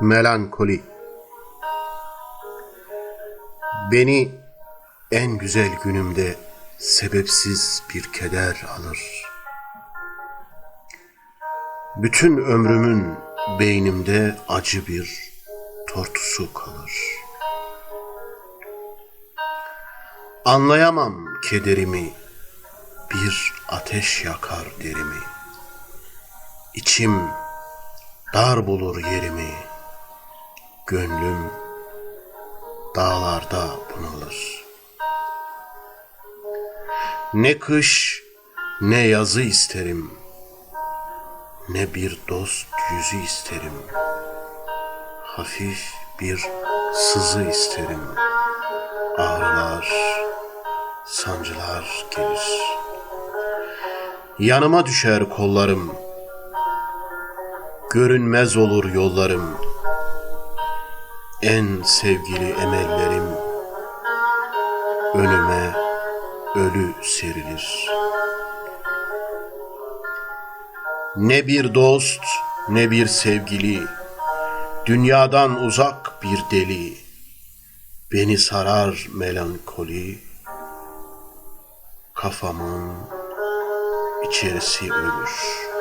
Melankoli Beni en güzel günümde sebepsiz bir keder alır. Bütün ömrümün beynimde acı bir tortusu kalır. Anlayamam kederimi, bir ateş yakar derimi. İçim dar bulur yerimi, gönlüm dağlarda bunalır. Ne kış ne yazı isterim, ne bir dost yüzü isterim. Hafif bir sızı isterim. Ağrılar, sancılar gelir. Yanıma düşer kollarım, görünmez olur yollarım. En sevgili emellerim önüme ölü serilir. Ne bir dost, ne bir sevgili, dünyadan uzak bir deli, beni sarar melankoli, kafamın içerisi ölür.